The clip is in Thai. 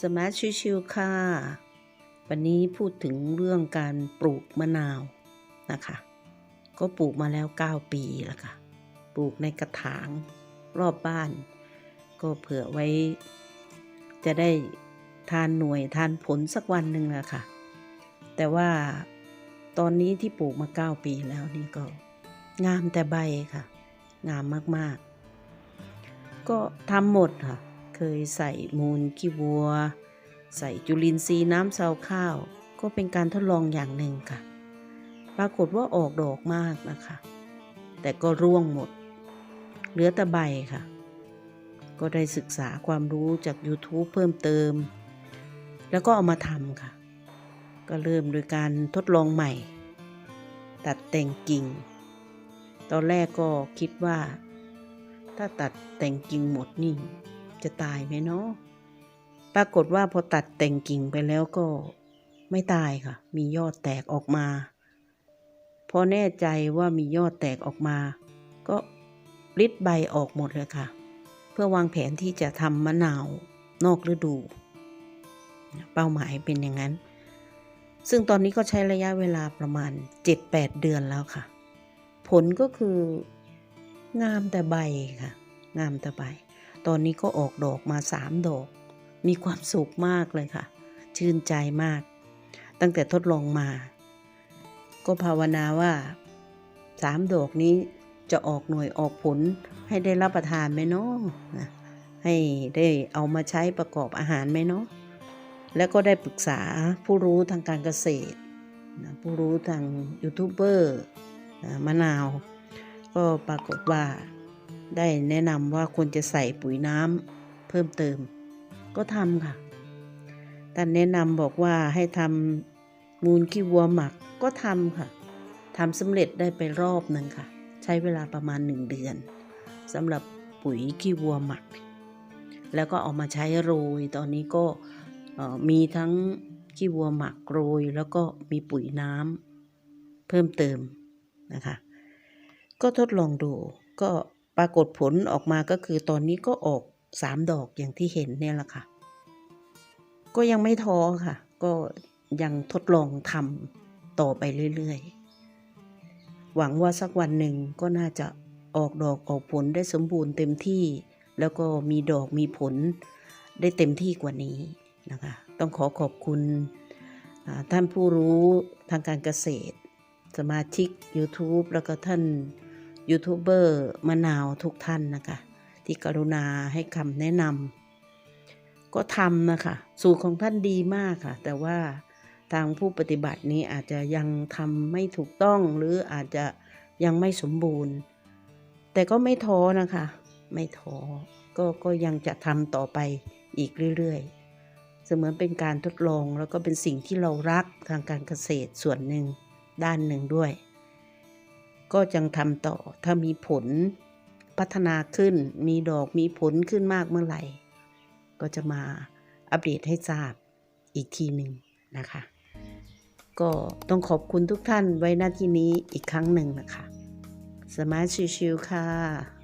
สมาร์ทชิวๆค่ะ วันนี้พูดถึงเรื่องการปลูกมะนาวนะคะ ก็ปลูกมาแล้ว 9 ปีแล้วค่ะ ปลูกในกระถางรอบบ้าน ก็เผื่อไว้ จะได้ทานหน่วยทานผลสักวันหนึ่งนะค่ะแต่ว่าตอนนี้ที่ปลูกมา 9 ปีแล้วนี่ก็ งามแต่ใบค่ะ งามมากๆ ก็ทำหมดค่ะ ยใส่มูลขี้วัว ใส่จุลินทรีย์น้ำเซาข้าว ก็เป็นการทดลองอย่างหนึ่งค่ะ ปรากฏว่าออกดอกมากนะคะ แต่ก็ร่วงหมด เหลือแต่ใบค่ะ ก็ได้ศึกษาความรู้จาก YouTube เพิ่มเติม แล้วก็เอามาทำค่ะ ก็เริ่มโดยการทดลองใหม่ ตัดแต่งกิ่ง ตอนแรกก็คิดว่าถ้าตัดแต่งกิ่งหมดนี่ จะตายไหมเนาะปรากฏว่าพอตัดแต่งกิ่งไปแล้วก็ไม่ตายค่ะ มียอดแตกออกมา พอแน่ใจว่ามียอดแตกออกมา ก็ริดใบออกหมดเลยค่ะ เพื่อวางแผนที่จะทำมะนาวนอกฤดู เป้าหมายเป็นอย่างนั้น ซึ่งตอนนี้ก็ใช้ระยะเวลาประมาณ 7-8 เดือนแล้วค่ะ ผลก็คืองามแต่ใบค่ะ งามแต่ใบ ตอนนี้ก็ออกดอกมาสามดอก มีความสุขมากเลยค่ะ ชื่นใจมาก ตั้งแต่ทดลองมา ก็ภาวนาว่าสามดอกนี้จะออกหน่วยออกผลให้ได้รับประทานไหมเนาะให้ได้เอามาใช้ประกอบอาหารไหมเนาะแล้วก็ได้ปรึกษาผู้รู้ทางการเกษตร ผู้รู้ทางยูทูบเบอร์มะนาว ก็ปรากฏว่า ได้แนะนำว่าควรจะใส่ปุ๋ยน้ำเพิ่มเติม ก็ทำค่ะท่านแนะนำบอกว่าให้ทำมูลขี้วัวหมักก็ทำค่ะทำสำเร็จได้ไปรอบหนึ่งค่ะ ใช้เวลาประมาณหนึ่งเดือนสำหรับปุ๋ยขี้วัวหมัก แล้วก็เอามาใช้โรย ตอนนี้ก็มีทั้งขี้วัวหมักโรย แล้วก็มีปุ๋ยน้ำเพิ่มเติมนะคะ ก็ทดลองดูก็ ปรากฏผลออกมาก็คือตอนนี้ก็ออกสามดอกอย่างที่เห็นเนี่ยแหละค่ะ ก็ยังไม่ท้อค่ะ ก็ยังทดลองทำต่อไปเรื่อยๆ หวังว่าสักวันหนึ่งก็น่าจะออกดอกออกผลได้สมบูรณ์เต็มที่ แล้วก็มีดอกมีผลได้เต็มที่กว่านี้นะคะ ต้องขอขอบคุณท่านผู้รู้ทางการเกษตร สมาชิก YouTube แล้วก็ท่าน ยูทูบเบอร์มะนาวทุกท่านนะคะ ที่กรุณาให้คำแนะนำก็ทำนะคะสูตรของท่านดีมากค่ะ แต่ว่าทางผู้ปฏิบัตินี้อาจจะยังทำไม่ถูกต้องหรืออาจจะยังไม่สมบูรณ์ แต่ก็ไม่ท้อนะคะ ไม่ท้อก็ก็ยังจะทำต่อไปอีกเรื่อยๆ เสมือนเป็นการทดลองแล้วก็เป็นสิ่งที่เรารักทางการเกษตรส่วนหนึ่งด้านหนึ่งด้วย ก็ยังทำต่อ ถ้ามีผลพัฒนาขึ้น มีดอกมีผลขึ้นมากเมื่อไหร่ ก็จะมาอัปเดตให้ทราบอีกทีหนึ่งนะคะ ก็ต้องขอบคุณทุกท่านไว้หน้าที่นี้อีกครั้งหนึ่งนะคะ สมาร์ทชิวๆค่ะ